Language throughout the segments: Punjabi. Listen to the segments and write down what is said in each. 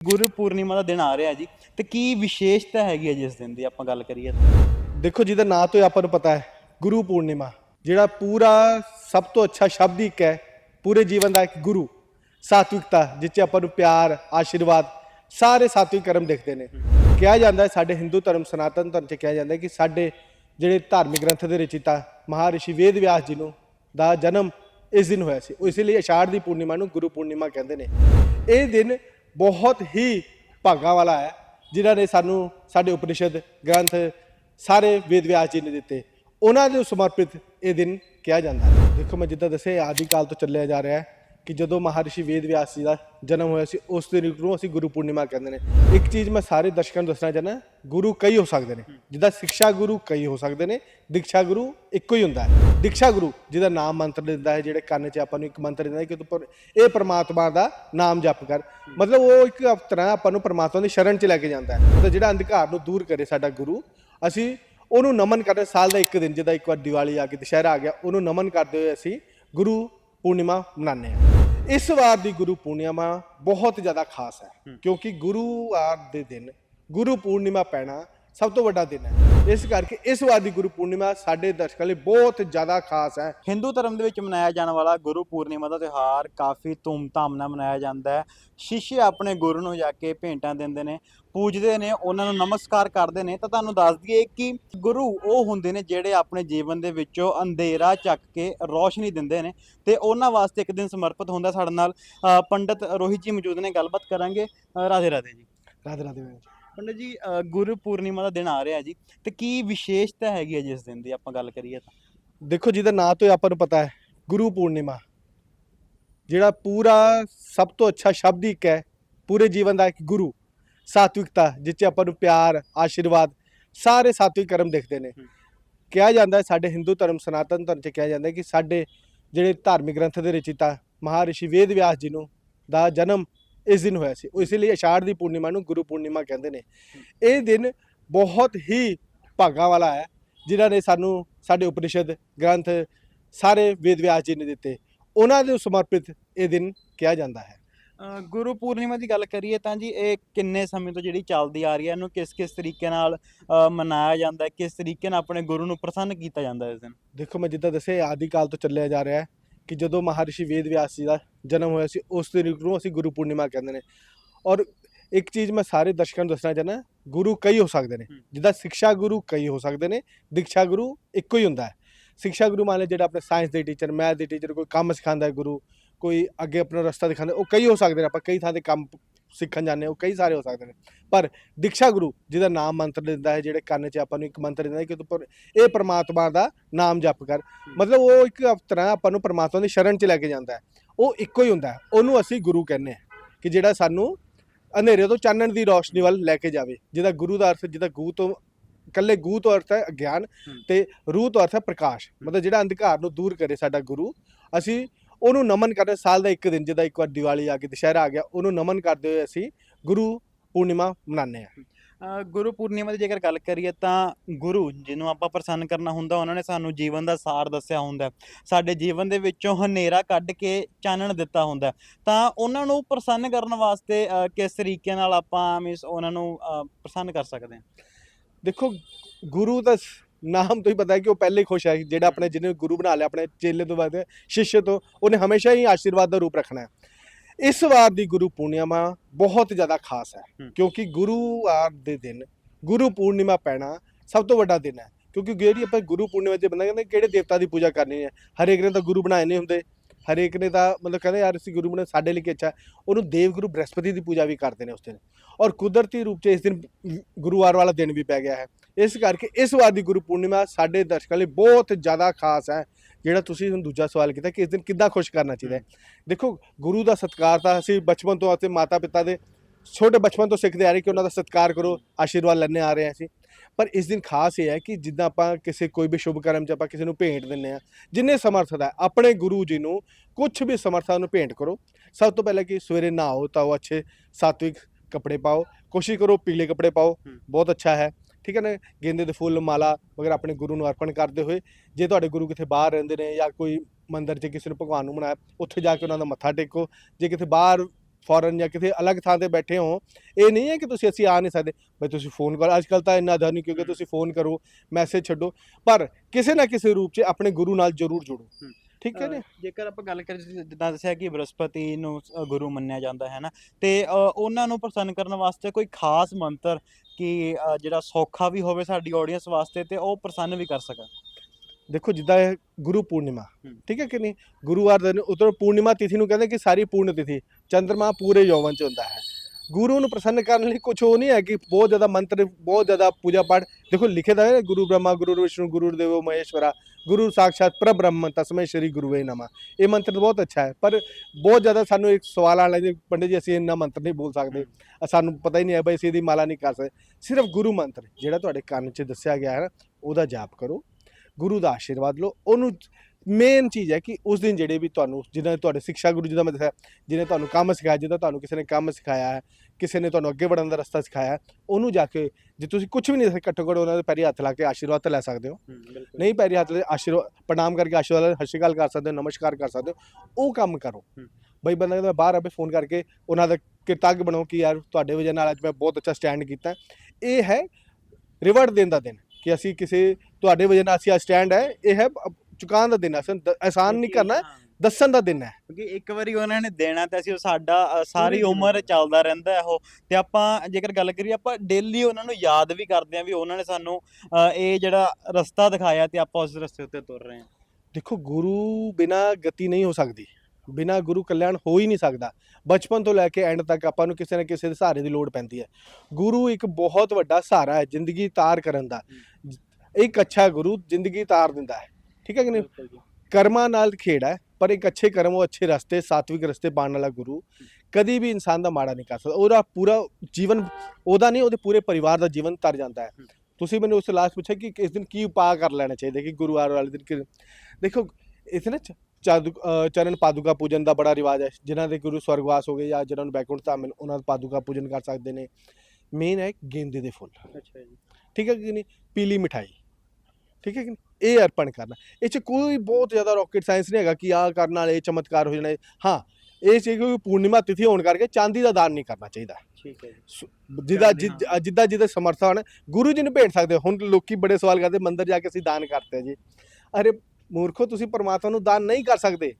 ਗੁਰੂ ਪੂਰਨਿਮਾ ਦਾ ਦਿਨ ਆ ਰਿਹਾ ਜੀ, ਤੇ ਕੀ ਵਿਸ਼ੇਸ਼ਤਾ ਹੈਗੀ ਹੈ ਜਿਸ ਦਿਨ ਦੀ, ਆਪਾਂ ਗੱਲ ਕਰੀਏ ਤਾਂ? ਦੇਖੋ ਜਿਹਦਾ ਨਾਂ ਤੋਂ ਹੀ ਆਪਾਂ ਨੂੰ ਪਤਾ ਹੈ, ਗੁਰੂ ਪੂਰਨਿਮਾ, ਜਿਹੜਾ ਪੂਰਾ ਸਭ ਤੋਂ ਅੱਛਾ ਸ਼ਬਦ ਇੱਕ ਹੈ, ਪੂਰੇ ਜੀਵਨ ਦਾ ਇੱਕ ਗੁਰੂ, ਸਾਤਵਿਕਤਾ, ਜਿਸ 'ਚ ਆਪਾਂ ਨੂੰ ਪਿਆਰ, ਆਸ਼ੀਰਵਾਦ, ਸਾਰੇ ਸਾਤਵਿਕ ਕਰਮ ਦੇਖਦੇ ਨੇ। ਕਿਹਾ ਜਾਂਦਾ ਹੈ, ਸਾਡੇ ਹਿੰਦੂ ਧਰਮ, ਸਨਾਤਨ ਧਰਮ 'ਚ ਕਿਹਾ ਜਾਂਦਾ ਹੈ ਕਿ ਸਾਡੇ ਜਿਹੜੇ ਧਾਰਮਿਕ ਗ੍ਰੰਥ ਦੇ ਰਚਿਤਾ ਮਹਾਰਿਸ਼ੀ ਵੇਦ ਵਿਆਸ ਜੀ ਨੂੰ ਦਾ ਜਨਮ ਇਸ ਦਿਨ ਹੋਇਆ ਸੀ। ਉਹ ਇਸੇ ਲਈ ਅਸ਼ਾੜ ਦੀ ਪੂਰਨਿਮਾ ਨੂੰ ਗੁਰੂ ਪੂਰਨਿਮਾ ਕਹਿੰਦੇ ਨੇ। ਇਹ ਦਿਨ ਬਹੁਤ ਹੀ ਭਾਗਾਂ ਵਾਲਾ ਹੈ, ਜਿਨ੍ਹਾਂ ਨੇ ਸਾਨੂੰ ਸਾਡੇ ਉਪਨਿਸ਼ਦ, ਗ੍ਰੰਥ ਸਾਰੇ ਵੇਦ ਵਿਆਸ ਜੀ ਨੇ ਦਿੱਤੇ। ਉਹਨਾਂ ਨੂੰ ਸਮਰਪਿਤ ਇਹ ਦਿਨ ਕਿਹਾ ਜਾਂਦਾ ਹੈ। ਦੇਖੋ ਮੈਂ ਜਿੱਦਾਂ ਦੱਸਿਆ ਆਦਿ ਕਾਲ ਤੋਂ ਚੱਲਿਆ ਜਾ ਰਿਹਾ ਹੈ। ਕਿ ਜਦੋਂ ਮਹਾਰਿਸ਼ੀ ਵੇਦ ਵਿਆਸ ਜੀ ਦਾ ਜਨਮ ਹੋਇਆ ਸੀ, ਉਸ ਦਿਨ ਨੂੰ ਅਸੀਂ ਗੁਰੂ ਪੂਰਨਿਮਾ ਕਹਿੰਦੇ ਨੇ। ਇੱਕ ਚੀਜ਼ ਮੈਂ ਸਾਰੇ ਦਰਸ਼ਕਾਂ ਨੂੰ ਦੱਸਣਾ ਚਾਹੁੰਦਾ, ਗੁਰੂ ਕਈ ਹੋ ਸਕਦੇ ਨੇ। ਜਿੱਦਾਂ ਸਿੱਖਿਆ ਗੁਰੂ ਕਈ ਹੋ ਸਕਦੇ ਨੇ, ਦੀਕਸ਼ਾ ਗੁਰੂ ਇੱਕੋ ਹੀ ਹੁੰਦਾ ਹੈ। ਦੀਕਸ਼ਾ ਗੁਰੂ, ਜਿਹਦਾ ਨਾਮ ਮੰਤਰ ਦਿੰਦਾ ਹੈ, ਜਿਹੜੇ ਕੰਨ 'ਚ ਆਪਾਂ ਨੂੰ ਇੱਕ ਮੰਤਰ ਦਿੰਦਾ ਕਿ ਤੂੰ ਇਹ ਪ੍ਰਮਾਤਮਾ ਦਾ ਨਾਮ ਜਪ ਕਰ। ਮਤਲਬ ਉਹ ਇੱਕ ਤਰ੍ਹਾਂ ਆਪਾਂ ਨੂੰ ਪ੍ਰਮਾਤਮਾ ਦੀ ਸ਼ਰਨ 'ਚ ਲੈ ਕੇ ਜਾਂਦਾ ਹੈ। ਤੇ ਜਿਹੜਾ ਅੰਧਕਾਰ ਨੂੰ ਦੂਰ ਕਰੇ ਸਾਡਾ ਗੁਰੂ, ਅਸੀਂ ਉਹਨੂੰ ਨਮਨ ਕਰਦੇ ਸਾਲ ਦਾ ਇੱਕ ਦਿਨ ਜਿਹਦਾ ਇੱਕ ਵਾਰ ਦੀਵਾਲੀ ਆ ਗਈ, ਦੁਸ਼ਹਿਰਾ ਆ ਗਿਆ, ਉਹਨੂੰ ਨਮਨ ਕਰਦੇ ਹੋਏ ਅਸੀਂ ਗੁਰੂ ਪੂਰਨਿਮਾ ਮਨਾਉਂਦੇ ਹਾਂ ਇਸ ਵਾਰ ਦੀ ਗੁਰੂ ਪੂਰਨਿਮਾ ਬਹੁਤ ਜ਼ਿਆਦਾ ਖਾਸ ਹੈ ਕਿਉਂਕਿ ਗੁਰੂ ਵਾਰ ਦੇ ਦਿਨ ਗੁਰੂ ਪੂਰਨਿਮਾ ਪੈਣਾ ਸਭ ਤੋਂ ਵੱਡਾ ਦਿਨ ਹੈ ਇਸ ਕਰਕੇ ਇਸ ਵਾਰ ਦੀ ਗੁਰੂ ਪੂਰਨਿਮਾ ਸਾਡੇ ਦਰਸ਼ਕਾਂ ਲਈ ਬਹੁਤ ਜ਼ਿਆਦਾ ਖਾਸ ਹੈ। ਹਿੰਦੂ ਧਰਮ ਦੇ ਵਿੱਚ ਮਨਾਇਆ ਜਾਣ ਵਾਲਾ ਗੁਰੂ ਪੂਰਨਿਮਾ ਦਾ ਤਿਉਹਾਰ ਕਾਫੀ ਧੂਮ-ਧਾਮ ਨਾਲ ਮਨਾਇਆ ਜਾਂਦਾ ਹੈ। ਸ਼ਿਸ਼ਯ ਆਪਣੇ ਗੁਰੂ ਨੂੰ ਜਾ ਕੇ ਭੇਂਟਾਂ ਦਿੰਦੇ ਨੇ ਪੂਜਦੇ ਨੇ ਉਹਨਾਂ ਨੂੰ ਨਮਸਕਾਰ ਕਰਦੇ ਨੇ। ਤਾਂ ਤੁਹਾਨੂੰ ਦੱਸ ਦਈਏ ਕਿ ਗੁਰੂ ਉਹ ਹੁੰਦੇ ਨੇ ਜਿਹੜੇ ਆਪਣੇ ਜੀਵਨ ਦੇ ਵਿੱਚੋਂ ਅੰਧੇਰਾ ਚੱਕ ਕੇ ਰੋਸ਼ਨੀ ਦਿੰਦੇ ਨੇ ਤੇ ਉਹਨਾਂ ਵਾਸਤੇ ਇੱਕ ਦਿਨ ਸਮਰਪਿਤ ਹੁੰਦਾ ਸਾਡੇ ਨਾਲ। ਪੰਡਤ ਰੋਹਿਤ ਜੀ ਮੌਜੂਦ ਨੇ ਗੱਲਬਾਤ ਕਰਾਂਗੇ। ਰਾਧੇ ਰਾਧੇ ਜੀ। ਰਾਧੇ ਰਾਧੇ ਜੀ। ਪੰਡਤ ਜੀ ਗੁਰੂ ਪੂਰਨਿਮਾ ਦਾ ਦਿਨ ਆ ਰਿਹਾ ਜੀ ਤੇ ਕੀ ਵਿਸ਼ੇਸ਼ਤਾ ਹੈਗੀ ਹੈ ਜਿਸ ਦਿਨ ਦੀ ਆਪਾਂ ਗੱਲ ਕਰੀਏ ਤਾਂ? ਦੇਖੋ ਜਿਹਦਾ ਨਾਂ ਤੋਂ ਆਪਾਂ ਨੂੰ ਪਤਾ ਹੈ ਗੁਰੂ ਪੂਰਨਿਮਾ। ਜਿਹੜਾ ਪੂਰਾ ਸਭ ਤੋਂ ਅੱਛਾ ਸ਼ਬਦ ਹੀ ਪੂਰੇ ਜੀਵਨ ਦਾ ਇੱਕ ਗੁਰੂ ਸਾਤਵਿਕਤਾ ਜਿਸ 'ਚ ਆਪਾਂ ਨੂੰ ਪਿਆਰ ਆਸ਼ੀਰਵਾਦ ਸਾਰੇ ਸਾਤਵਿਕ ਕਰਮ ਦਿਖਦੇ ਨੇ। ਕਿਹਾ ਜਾਂਦਾ ਹੈ ਸਾਡੇ ਹਿੰਦੂ ਧਰਮ ਸਨਾਤਨ ਧਰਮ 'ਚ ਕਿਹਾ ਜਾਂਦਾ ਹੈ ਕਿ ਸਾਡੇ ਜਿਹੜੇ ਧਾਰਮਿਕ ਗ੍ਰੰਥ ਦੇ ਰਚਿਤਾ ਮਹਾਰਿਸ਼ੀ ਵੇਦ ਵਿਆਸ ਜੀ ਨੂੰ ਦਾ ਜਨਮ ਇਸ ਦਿਨ ਹੋਇਆ ਸੀ। ਉਹ ਇਸੇ ਲਈ ਅਸ਼ਾੜ ਦੀ ਪੂਰਨਿਮਾ ਨੂੰ ਗੁਰੂ ਪੂਰਨਿਮਾ ਕਹਿੰਦੇ ਨੇ। ਇਹ ਦਿਨ ਬਹੁਤ ਹੀ ਭਾਗਾਂ ਵਾਲਾ ਹੈ ਜਿਨ੍ਹਾਂ ਨੇ ਸਾਨੂੰ ਸਾਡੇ ਉਪਨਿਸ਼ਦ ਗ੍ਰੰਥ ਸਾਰੇ ਵੇਦ ਵਿਆਸ ਜੀ ਨੇ ਦਿੱਤੇ। ਉਹਨਾਂ ਦੇ ਸਮਰਪਿਤ ਇਹ ਦਿਨ ਕਿਹਾ ਜਾਂਦਾ ਹੈ। ਗੁਰੂ ਪੂਰਨਿਮਾ ਦੀ ਗੱਲ ਕਰੀਏ ਤਾਂ ਜੀ ਇਹ ਕਿੰਨੇ ਸਮੇਂ ਤੋਂ ਜਿਹੜੀ ਚੱਲਦੀ ਆ ਰਹੀ ਹੈ ਇਹਨੂੰ ਕਿਸ ਕਿਸ ਤਰੀਕੇ ਨਾਲ ਮਨਾਇਆ ਜਾਂਦਾ ਹੈ ਕਿਸ ਤਰੀਕੇ ਨਾਲ ਆਪਣੇ ਗੁਰੂ ਨੂੰ ਪ੍ਰਸੰਨ ਕੀਤਾ ਜਾਂਦਾ ਹੈ ਇਸ ਦਿਨ? ਦੇਖੋ ਮੈਂ ਜਿੱਦਾਂ ਦੱਸਿਆ ਆਦਿ ਕਾਲ ਤੋਂ ਚੱਲਿਆ ਜਾ ਰਿਹਾ ਹੈ। ਕਿ ਜਦੋਂ ਮਹਾਰਿਸ਼ੀ ਵੇਦ ਵਿਆਸ ਜੀ ਦਾ ਜਨਮ ਹੋਇਆ ਸੀ ਉਸ ਦਿਨ ਨੂੰ ਅਸੀਂ ਗੁਰੂ ਪੂਰਨਿਮਾ ਕਹਿੰਦੇ ਨੇ। ਔਰ ਇੱਕ ਚੀਜ਼ ਮੈਂ ਸਾਰੇ ਦਰਸ਼ਕਾਂ ਨੂੰ ਦੱਸਣਾ ਚਾਹੁੰਦਾ ਗੁਰੂ ਕਈ ਹੋ ਸਕਦੇ ਨੇ। ਜਿੱਦਾਂ ਸਿੱਖਿਆ ਗੁਰੂ ਕਈ ਹੋ ਸਕਦੇ ਨੇ ਦੀਕਸ਼ਾ ਗੁਰੂ ਇੱਕੋ ਹੀ ਹੁੰਦਾ ਹੈ। ਸਿੱਖਿਆ ਗੁਰੂ ਮੰਨ ਲਓ ਜਿਹੜਾ ਆਪਣੇ ਸਾਇੰਸ ਦੇ ਟੀਚਰ ਮੈਥ ਦੇ ਟੀਚਰ ਕੋਈ ਕੰਮ ਸਿਖਾਉਂਦਾ ਹੈ ਗੁਰੂ ਕੋਈ ਅੱਗੇ ਆਪਣਾ ਰਸਤਾ ਦਿਖਾਉਂਦਾ ਉਹ ਕਈ ਹੋ ਸਕਦੇ ਨੇ। ਆਪਾਂ ਕਈ ਥਾਂ ਤੇ ਕੰਮ ਸਿੱਖਣ ਜਾਂਦੇ ਹਾਂ, ਉਹ ਕਈ ਸਾਰੇ ਹੋ ਸਕਦੇ ਨੇ। ਪਰ ਦੀਕਸ਼ਾ ਗੁਰੂ ਜਿਹਦਾ ਨਾਮ ਮੰਤਰ ਦਿੰਦਾ ਹੈ ਜਿਹੜੇ ਕੰਨ 'ਚ ਆਪਾਂ ਨੂੰ ਇੱਕ ਮੰਤਰ ਦਿੰਦਾ ਹੈ ਕਿ ਤੂੰ ਪਰ- ਇਹ ਪ੍ਰਮਾਤਮਾ ਦਾ ਨਾਮ ਜਪ ਕਰ। ਮਤਲਬ ਉਹ ਇੱਕ ਤਰ੍ਹਾਂ ਆਪਾਂ ਨੂੰ ਪ੍ਰਮਾਤਮਾ ਦੀ ਸ਼ਰਨ 'ਚ ਲੈ ਕੇ ਜਾਂਦਾ ਹੈ। ਉਹ ਇੱਕੋ ਹੀ ਹੁੰਦਾ ਹੈ। ਉਹਨੂੰ ਅਸੀਂ ਗੁਰੂ ਕਹਿੰਦੇ ਹਾਂ ਕਿ ਜਿਹੜਾ ਸਾਨੂੰ ਹਨੇਰੇ ਤੋਂ ਚਾਨਣ ਦੀ ਰੋਸ਼ਨੀ ਵੱਲ ਲੈ ਕੇ ਜਾਵੇ। ਜਿਹਦਾ ਗੁਰੂ ਦਾ ਅਰਥ ਜਿਹਦਾ ਗੂ ਤੋਂ ਇਕੱਲੇ ਗੂ ਤੋਂ ਅਰਥ ਹੈ ਅਗਿਆਨ। ਤੇ ਰੂਹ ਤੋਂ ਅਰਥ ਹੈ ਪ੍ਰਕਾਸ਼। ਮਤਲਬ ਜਿਹੜਾ ਅੰਧਕਾਰ ਨੂੰ ਦੂਰ ਕਰੇ ਸਾਡਾ ਗੁਰੂ ਅਸੀਂ ਉਹਨੂੰ ਨਮਨ ਕਰਦੇ ਸਾਲ ਦਾ ਇੱਕ ਦਿਨ ਜਿਹਦਾ ਇੱਕ ਵਾਰ ਦੀਵਾਲੀ ਆ ਗਈ ਦੁਸ਼ਹਿਰਾ ਆ ਗਿਆ ਉਹਨੂੰ ਨਮਨ ਕਰਦੇ ਹੋਏ ਅਸੀਂ ਗੁਰੂ ਪੂਰਨਿਮਾ ਮਨਾਉਂਦੇ ਅ, ਗੁਰੂ ਪੂਰਨਿਮਾ ਦੀ ਜੇਕਰ ਗੱਲ ਕਰੀਏ ਤਾਂ ਗੁਰੂ ਜਿਹਨੂੰ ਆਪਾਂ ਪ੍ਰਸੰਨ ਕਰਨਾ ਹੁੰਦਾ ਉਹਨਾਂ ਨੇ ਸਾਨੂੰ ਜੀਵਨ ਦਾ ਸਾਰ ਦੱਸਿਆ ਹੁੰਦਾ। ਸਾਡੇ ਜੀਵਨ ਦੇ ਵਿੱਚੋਂ ਹਨੇਰਾ ਕੱਢ ਕੇ ਚਾਨਣ ਦਿੱਤਾ ਹੁੰਦਾ। ਤਾਂ ਉਹਨਾਂ ਨੂੰ ਪ੍ਰਸੰਨ ਕਰਨ ਵਾਸਤੇ ਕਿਸ ਤਰੀਕੇ ਨਾਲ ਆਪਾਂ ਮੀਨਸ ਉਹਨਾਂ ਨੂੰ ਪ੍ਰਸੰਨ ਕਰ ਸਕਦੇ ਹਾਂ ਦੇਖੋ ਗੁਰੂ ਦਾ ਨਾਮ ਤੋਂ ਹੀ ਪਤਾ ਹੈ ਕਿ ਉਹ ਪਹਿਲੇ ਹੀ ਖੁਸ਼ ਹੈ ਜਿਹੜਾ ਆਪਣੇ ਜਿਹਨੇ ਗੁਰੂ ਬਣਾ ਲਿਆ ਆਪਣੇ ਚੇਲੇ ਤੋਂ ਬਾਅਦ ਸ਼ਿష్य ਤੋਂ ਉਹਨੇ ਹਮੇਸ਼ਾ ਹੀ ਆਸ਼ੀਰਵਾਦ ਦਾ ਰੂਪ ਰੱਖਣਾ ਹੈ ਇਸ ਵਾਰ ਦੀ ਗੁਰੂ ਪੂਰਨਿਮਾ ਬਹੁਤ ਜ਼ਿਆਦਾ ਖਾਸ ਹੈ। ਕਿਉਂਕਿ ਗੁਰੂ ਵਾਰ ਦੇ ਦਿਨ ਗੁਰੂ ਪੂਰਨਿਮਾ ਪੈਣਾ ਸਭ ਤੋਂ ਵੱਡਾ ਦਿਨ ਹੈ ਕਿਉਂਕਿ ਜਿਹੜੀ ਆਪਾਂ ਗੁਰੂ ਪੂਰਨਿਮਾ ਤੇ ਬੰਦਾ ਕਹਿੰਦਾ ਕਿਹੜੇ ਦੇਵਤਾ ਦੀ ਪੂਜਾ ਕਰਨੀ ਹੈ ਹਰੇਕ ਨੇ ਤਾਂ ਗੁਰੂ ਬਣਾਏ ਨਹੀਂ ਹੁੰਦੇ ਹਰੇਕ ਨੇ ਤਾਂ ਮਤਲਬ ਕਹਿੰਦੇ ਯਾਰ ਅਸੀਂ ਗੁਰੂ ਬਣੇ ਸਾਡੇ ਲਈ ਕੀ ਅੱਛਾ। ਉਹਨੂੰ ਦੇਵ ਗੁਰੂ ਬ੍ਰਹਸਪਤੀ ਦੀ ਪੂਜਾ ਵੀ ਕਰਦੇ ਨੇ ਉਸ ਦਿਨ। ਔਰ ਕੁਦਰਤੀ ਰੂਪ 'ਚ ਇਸ ਦਿਨ ਗੁਰੂਵਾਰ ਵਾਲਾ ਦਿਨ ਵੀ ਪੈ ਗਿਆ ਹੈ। ਇਸ ਕਰਕੇ ਇਸ ਵਾਰ ਦੀ ਗੁਰੂ ਪੂਰਨਿਮਾ ਸਾਡੇ ਦਰਸ਼ਕਾਂ ਲਈ ਬਹੁਤ ਜ਼ਿਆਦਾ ਖਾਸ ਹੈ। ਜਿਹੜਾ ਤੁਸੀਂ ਹੁਣ ਦੂਜਾ ਸਵਾਲ ਕੀਤਾ ਕਿ ਇਸ ਦਿਨ ਕਿੱਦਾਂ ਖੁਸ਼ ਕਰਨਾ ਚਾਹੀਦਾ ਹੈ? ਦੇਖੋ ਗੁਰੂ ਦਾ ਸਤਿਕਾਰ ਤਾਂ ਅਸੀਂ ਬਚਪਨ ਤੋਂ ਅਤੇ ਮਾਤਾ ਪਿਤਾ ਦੇ ਛੋਟੇ ਬਚਪਨ ਤੋਂ ਸਿੱਖਦੇ ਆ ਰਹੇ ਕਿ ਉਹਨਾਂ ਦਾ ਸਤਿਕਾਰ ਕਰੋ ਆਸ਼ੀਰਵਾਦ ਲੈਣੇ ਆ ਰਹੇ ਹਾਂ ਅਸੀਂ। ਪਰ ਇਸ ਦਿਨ ਖਾਸ ਇਹ ਹੈ ਕਿ ਜਿੱਦਾਂ ਆਪਾਂ ਕਿਸੇ ਕੋਈ ਵੀ ਸ਼ੁਭ ਕਰਮ 'ਚ ਆਪਾਂ ਕਿਸੇ ਨੂੰ ਭੇਂਟ ਦਿੰਨੇ ਆ ਜਿੰਨੇ ਸਮਰਥ ਹੈ ਆਪਣੇ ਗੁਰੂ ਜੀ ਨੂੰ ਕੁਝ ਵੀ ਸਮਰਥਾ ਨੂੰ ਭੇਂਟ ਕਰੋ ਸਭ ਤੋਂ ਪਹਿਲਾਂ ਕਿ ਸਵੇਰੇ ਨਹਾਓ ਤਾਂ ਅੱਛੇ ਸਾਤਵਿਕ ਕੱਪੜੇ ਪਾਓ ਕੋਸ਼ਿਸ਼ ਕਰੋ ਪੀਲੇ ਕੱਪੜੇ ਪਾਓ। ਬਹੁਤ ਅੱਛਾ ਹੈ ਠੀਕ ਹੈ ਨਾ ਗੇਂਦੇ ਦੇ ਫੁੱਲ ਮਾਲਾ ਵਗੈਰਾ ਆਪਣੇ ਗੁਰੂ ਨੂੰ ਅਰਪਣ ਕਰਦੇ ਹੋਏ ਜੇ ਤੁਹਾਡੇ ਗੁਰੂ ਕਿਤੇ ਬਾਹਰ ਰਹਿੰਦੇ ਨੇ ਜਾਂ ਕੋਈ ਮੰਦਿਰ 'ਚ ਕਿਸੇ ਨੂੰ ਭਗਵਾਨ ਨੂੰ ਬਣਾਇਆ ਉੱਥੇ ਜਾ ਕੇ ਉਹਨਾਂ ਦਾ ਮੱਥਾ ਟੇਕੋ ਜੇ ਕਿਤੇ ਬਾਹਰ ਫੋਰਨ ਜਾਂ ਕਿਸੇ ਅਲੱਗ ਥਾਂ ਤੇ ਬੈਠੇ ਹੋ ਇਹ ਨਹੀਂ ਹੈ ਕਿ ਤੁਸੀਂ ਅਸੀਂ ਆ ਨਹੀਂ ਸਕਦੇ। ਬਈ ਤੁਸੀਂ ਫੋਨ ਕਰੋ। ਅੱਜ ਕੱਲ ਤਾਂ ਇੰਨਾ ਆਧੁਨਿਕ ਕਿਉਂਕਿ ਤੁਸੀਂ ਫੋਨ ਕਰੋ ਮੈਸੇਜ ਛੱਡੋ। ਪਰ ਕਿਸੇ ਨਾ ਕਿਸੇ ਰੂਪ 'ਚ ਆਪਣੇ ਗੁਰੂ ਨਾਲ ਜ਼ਰੂਰ ਜੁੜੋ। ਠੀਕ ਹੈ ਨੇ ਅ, ਜੇਕਰ ਆਪਾਂ ਗੱਲ ਕਰੀਏ ਜਿੱਦਾਂ ਦੱਸਿਆ ਕਿ ਬ੍ਰਹਸਪਤੀ ਨੂੰ ਗੁਰੂ ਮੰਨਿਆ ਜਾਂਦਾ ਹੈ ਨਾ ਤੇ ਉਹਨਾਂ ਨੂੰ ਪ੍ਰਸੰਨ ਕਰਨ ਵਾਸਤੇ ਕੋਈ ਖਾਸ ਮੰਤਰ ਕਿ ਜਿਹੜਾ ਸੌਖਾ ਵੀ ਹੋਵੇ ਸਾਡੀ ਆਡੀਅנס ਵਾਸਤੇ ਤੇ ਉਹ ਪ੍ਰਸੰਨ ਵੀ ਕਰ ਸਕਣ। ਦੇਖੋ ਜਿੱਦਾਂ ਇਹ ਗੁਰੂ ਪੂਰਨਿਮਾ। ਠੀਕ ਹੈ ਕਿ ਨਹੀਂ? ਗੁਰੂਵਾਰ ਦਿਨ ਉਤਰ ਪੂਰਨਿਮਾ ਤਿਥੀ ਨੂੰ ਕਹਿੰਦੇ ਕਿ ਸਾਰੀ ਪੂਰਨ ਤਿਥੀ ਚੰ드ਰਮਾ ਪੂਰੇ ਯੌਵਨ ਚ ਹੁੰਦਾ ਹੈ। ਗੁਰੂ ਨੂੰ ਪ੍ਰਸੰਨ ਕਰਨ ਲਈ ਕੁਝ ਉਹ ਨਹੀਂ ਹੈ ਕਿ ਬਹੁਤ ਜ਼ਿਆਦਾ ਮੰਤਰ ਬਹੁਤ ਜ਼ਿਆਦਾ ਪੂਜਾ ਪਾਠ ਦੇਖੋ ਲਿਖੇ ਦਾ ਹੈ ਗੁਰੂ ਬ੍ਰਹਮਾ ਗੁਰੂ ਵਿਸ਼ਨੂੰ ਗੁਰੂ ਦੇਵੋ ਮਹੇਸ਼ਵਰਾ ਗੁਰੂ ਸਾਖਸ਼ਾਤ ਪ੍ਰਬ੍ਰਹਮ ਤਸਮੈ ਸ਼੍ਰੀ ਗੁਰੂਵੇ ਨਮਾ। ਇਹ ਮੰਤਰ ਬਹੁਤ ਅੱਛਾ ਹੈ ਪਰ ਬਹੁਤ ਜ਼ਿਆਦਾ ਸਾਨੂੰ ਇੱਕ ਸਵਾਲ ਆਣ ਲੱਗੇ ਪੰਡਿਤ ਜੀ ਅਸੀਂ ਇੰਨਾ ਮੰਤਰ ਨਹੀਂ ਬੋਲ ਸਕਦੇ। ਸਾਨੂੰ ਪਤਾ ਹੀ ਨਹੀਂ ਹੈ ਬਈ ਅਸੀਂ ਇਹਦੀ ਮਾਲਾ ਨਹੀਂ ਕਰ ਸਕਦੇ। ਸਿਰਫ ਗੁਰੂ ਮੰਤਰ ਜਿਹੜਾ ਤੁਹਾਡੇ ਕੰਨ 'ਚ ਦੱਸਿਆ ਗਿਆ ਹੈ ਨਾ ਉਹਦਾ ਜਾਪ ਕਰੋ। ਗੁਰੂ ਦਾ ਆਸ਼ੀਰਵਾਦ ਲਓ। ਉਹਨੂੰ ਮੇਨ ਚੀਜ਼ ਹੈ ਕਿ ਉਸ ਦਿਨ ਜਿਹੜੇ ਵੀ ਤੁਹਾਨੂੰ ਜਿਨ੍ਹਾਂ ਨੇ ਤੁਹਾਡੇ ਸਿੱਖਿਆ ਗੁਰੂ ਜਿਹਦਾ ਮੈਂ ਦੱਸਿਆ ਜਿਹਨੇ ਤੁਹਾਨੂੰ ਕੰਮ ਸਿਖਾਇਆ ਜਿਹਦਾ ਤੁਹਾਨੂੰ ਕਿਸੇ ਨੇ ਕੰਮ ਸਿਖਾਇਆ ਹੈ ਕਿਸੇ ਨੇ ਤੁਹਾਨੂੰ ਅੱਗੇ ਵਧਣ ਦਾ ਰਸਤਾ ਸਿਖਾਇਆ ਉਹਨੂੰ ਜਾ ਕੇ ਜੇ ਤੁਸੀਂ ਕੁਝ ਵੀ ਨਹੀਂ ਦੱਸਿਆ ਘੱਟੋ ਘੱਟ ਉਹਨਾਂ ਦੇ ਪੈਰੀ ਹੱਥ ਲਾ ਕੇ ਆਸ਼ੀਰਵਾਦ ਤਾਂ ਲੈ ਸਕਦੇ ਹੋ। ਨਹੀਂ ਪੈਰੀ ਹੱਥ ਲਾ ਆਸ਼ੀਰਵਾਦ ਪ੍ਰਣਾਮ ਕਰਕੇ ਆਸ਼ੀਰਵਾਦ ਸ਼੍ਰੀ ਅਕਾਲ ਕਰ ਸਕਦੇ ਹੋ ਨਮਸਕਾਰ ਕਰ ਸਕਦੇ ਹੋ ਉਹ ਕੰਮ ਕਰੋ। ਬਈ ਬੰਦਾ ਕਹਿੰਦਾ ਬਾਹਰ ਆਪੇ ਫੋਨ ਕਰਕੇ ਉਹਨਾਂ ਦਾ ਕਿਰਤੱਗ ਬਣੋ ਕਿ ਯਾਰ ਤੁਹਾਡੇ ਵਜ੍ਹਾ ਨਾਲ ਅੱਜ ਮੈਂ ਬਹੁਤ ਅੱਛਾ ਸਟੈਂਡ ਕੀਤਾ। ਇਹ ਹੈ ਰਿਵਾਰਡ ਦੇਣ ਦਾ ਦਿਨ। ਕਿ ਅਸੀਂ ਕਿਸੇ ਤੁਹਾਡੇ ਵਜ੍ਹਾ ਨਾਲ ਅਸੀਂ ਆ ਸਟੈਂਡ ਹੈ ਇਹ ਹੈ ਚੁਕਾਉਣ ਦਾ ਦਿਨ ਹੈ। ਅਸਾਂ- ਆਸਾਨ ਨਹੀਂ ਕਰਨਾ ਹੈ, ਦੱਸਣ ਦਾ ਦਿਨ ਹੈ। ਕਿਉਂਕਿ ਇੱਕ ਵਾਰੀ ਉਹਨਾਂ ਨੇ ਦੇਣਾ ਤੇ ਅਸੀਂ ਉਹ ਸਾਡਾ ਅ, ਸਾਰੀ ਉਮਰ ਦਾ। ਚੱਲਦਾ ਰਹਿੰਦਾ ਹੈ ਉਹ। ਤੇ ਆਪਾਂ ਜੇਕਰ ਗੱਲ ਕਰੀਏ ਆਪਾਂ ਡੇਲੀ ਉਹਨਾਂ ਨੂੰ ਯਾਦ ਵੀ ਕਰਦੇ ਹਾਂ ਵੀ ਉਹਨਾਂ ਨੇ ਸਾਨੂੰ ਅ, ਇਹ ਜਿਹੜਾ ਰਸਤਾ ਦਿਖਾਇਆ ਤੇ ਆਪਾਂ ਉਸ ਰਸਤੇ ਉੱਤੇ ਤੁਰ ਰਹੇ ਹਾਂ। ਦੇਖੋ ਗੁਰੂ ਬਿਨਾ ਗਤੀ ਨਹੀਂ ਹੋ ਸਕਦੀ। ਬਿਨਾ ਗੁਰੂ ਕਲਿਆਣ ਹੋ ਹੀ ਨਹੀਂ ਸਕਦਾ। ਬਚਪਨ ਤੋਂ ਲੈ ਕੇ ਐਂਡ ਤੱਕ ਆਪਾਂ ਨੂੰ ਕਿਸੇ ਨਾ ਕਿਸੇ ਦੇ ਸਹਾਰੇ ਦੀ ਲੋੜ ਪੈਂਦੀ ਹੈ। ਗੁਰੂ ਇੱਕ ਬਹੁਤ ਵੱਡਾ ਸਹਾਰਾ ਹੈ ਜ਼ਿੰਦਗੀ ਤਾਰ ਕਰਨ ਦਾ। ਇੱਕ ਅੱਛਾ ਗੁਰੂ ਜ਼ਿੰਦਗੀ ਤਾਰ ਦਿੰਦਾ ਹੈ। ਠੀਕ ਹੈ ਕਿ ਨਹੀਂ? ਕਰਮਾਂ ਨਾਲ ਖੇਡ ਹੈ ਪਰ ਇੱਕ ਅੱਛੇ ਕਰਮ ਉਹ ਅੱਛੇ ਰਸਤੇ ਸਾਤਵਿਕ ਰਸਤੇ ਪਾਉਣ ਵਾਲਾ ਗੁਰੂ ਕਦੀ ਵੀ ਇਨਸਾਨ ਦਾ ਮਾੜਾ ਨਹੀਂ ਕਰ ਸਕਦਾ। ਉਹਦਾ ਪੂਰਾ ਜੀਵਨ ਉਹਦਾ ਨਹੀਂ ਉਹਦੇ ਪੂਰੇ ਪਰਿਵਾਰ ਦਾ ਜੀਵਨ ਤਰ ਜਾਂਦਾ ਹੈ। ਤੁਸੀਂ ਮੈਨੂੰ ਉਸ ਲਾਸਟ ਪੁੱਛਿਆ ਕਿ ਇਸ ਦਿਨ ਕੀ ਉਪਾਅ ਕਰ ਲੈਣਾ ਚਾਹੀਦਾ ਕਿ ਗੁਰੂਵਾਰ ਵਾਲੇ ਦਿਨ ਕਿ ਦੇਖੋ ਇਸ ਨਾ ਚ- ਚਾਦੂ ਅ, ਚਰਨ ਪਾਦੁਕਾ ਪੂਜਨ ਦਾ ਬੜਾ ਰਿਵਾਜ ਹੈ। ਜਿਨ੍ਹਾਂ ਦੇ ਗੁਰੂ ਸਵਰਗਵਾਸ ਹੋ ਗਏ ਜਾਂ ਜਿਨ੍ਹਾਂ ਨੂੰ ਬੈਕੁੰਠ ਧਾਮ ਮਿਲ ਉਹਨਾਂ ਦਾ ਪਾਦੁਕਾ ਪੂਜਨ ਕਰ ਸਕਦੇ ਨੇ। ਮੇਨ ਹੈ ਗੇਂਦੇ ਦੇ ਫੁੱਲ। ਅੱਛਾ ਜੀ। ਠੀਕ ਹੈ ਕਿ ਨਹੀਂ? ਪੀਲੀ ਮਿਠਾਈ। ਠੀਕ ਹੈ ਕਿ ਨਹੀਂ? ਇਹ ਅਰਪਣ ਕਰਨਾ। ਇਹ ਚ ਕੋਈ ਬਹੁਤ ਜ਼ਿਆਦਾ ਰਾਕਟ ਸਾਇੰਸ ਨਹੀਂ ਹੈਗਾ ਕਿ ਆਹ ਕਰਨ ਨਾਲ ਇਹ ਚਮਤਕਾਰ ਹੋ ਜਾਣਾ। ਹੈ। ਹਾਂ ਇਹ ਸੀ ਕਿ ਪੂਰਨਿਮਾ ਤਿਥੀ ਹੋਣ ਕਰਕੇ ਚਾਂਦੀ ਦਾ ਦਾਨ ਨਹੀਂ ਕਰਨਾ ਚਾਹੀਦਾ। ਠੀਕ ਹੈ ਜੀ। ਸੁ- ਜਿੱਦਾਂ ਚਾਂਦੀ, ਜਿੱਦਾਂ ਜਿਹਦੇ ਸਮਰਥਾ ਹਨ ਗੁਰੂ ਜੀ ਨੂੰ ਭੇਟ ਸਕਦੇ ਹੋ। ਹੁਣ ਲੋਕੀ ਬੜੇ ਸਵਾਲ ਕਰਦੇ ਮੰਦਿਰ ਜਾ ਕੇ ਅਸੀਂ ਦਾਨ ਕਰਤੇ ਜੀ। ਅਰੇ ਮੂਰਖੋ, ਤੁਸੀਂ ਪਰਮਾਤਮਾ ਨੂੰ ਦਾਨ ਨਹੀਂ ਕਰ ਸਕਦੇ।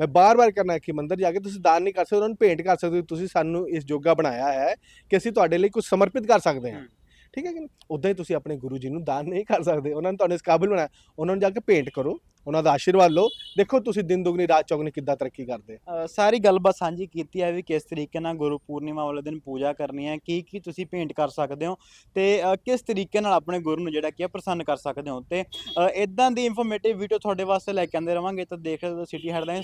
ਮੈਂ ਬਾਰ-ਬਾਰ ਕਰਨਾ ਹੈ ਕਿ ਮੰਦਿਰ ਜਾ ਕੇ ਤੁਸੀਂ ਦਾਨ ਨਹੀਂ ਕਰ ਸਕਦੇ, ਉਹਨਾਂ ਨੂੰ ਭੇਂਟ ਕਰ ਸਕਦੇ ਤੁਸੀਂ ਸਾਨੂੰ ਇਸ ਜੋਗਾ ਬਣਾਇਆ ਹੈ ਕਿ ਅਸੀਂ ਤੁਹਾਡੇ ਲਈ ਕੁਝ ਸਮਰਪਿਤ ਕਰ ਸਕਦੇ ਹਾਂ। ਠੀਕ ਹੈ ਕਿ ਉਦਾਂ ਹੀ ਤੁਸੀਂ ਆਪਣੇ ਗੁਰੂ ਜੀ ਨੂੰ ਦਾਨ ਨਹੀਂ ਕਰ ਸਕਦੇ। ਉਹਨਾਂ ਨੇ ਤੁਹਾਨੂੰ ਇਸ ਕਾਬਿਲ ਬਣਾਇਆ। ਉਹਨਾਂ ਨੂੰ ਜਾ ਕੇ ਭੇਂਟ ਕਰੋ। ਉਹਨਾਂ ਦਾ ਆਸ਼ੀਰਵਾਦ ਲਓ। ਦੇਖੋ ਤੁਸੀਂ ਦਿਨ ਦੁਗਣੀ, ਰਾਤ ਚੌਗਣੀ ਕਿੱਦਾਂ ਤਰੱਕੀ ਕਰਦੇ ਸਾਰੀ ਗੱਲਬਾਤ ਸਾਂਝੀ ਕੀਤੀ ਹੈ ਵੀ ਕਿਸ ਤਰੀਕੇ ਨਾਲ ਗੁਰੂ ਪੂਰਨਿਮਾ ਵਾਲੇ ਦਿਨ ਪੂਜਾ ਕਰਨੀ ਹੈ, ਕੀ ਕੀ ਤੁਸੀਂ ਭੇਂਟ ਕਰ ਸਕਦੇ ਹੋ ਤੇ ਕਿਸ ਤਰੀਕੇ ਨਾਲ ਆਪਣੇ ਗੁਰੂ ਨੂੰ ਜਿਹੜਾ ਕੀ ਹੈ ਪ੍ਰਸੰਨ ਕਰ ਸਕਦੇ ਹੋ। ਤੇ ਇਦਾਂ ਦੀ ਇਨਫੋਰਮੇਟਿਵ ਵੀਡੀਓ ਤੁਹਾਡੇ ਵਾਸਤੇ ਲੈ ਕੇ ਆਉਂਦੇ ਰਵਾਂਗੇ। ਤਾਂ ਦੇਖ ਰਹੇ ਹੋ ਸਿਟੀ ਹੈਡਲਾਈਨਸ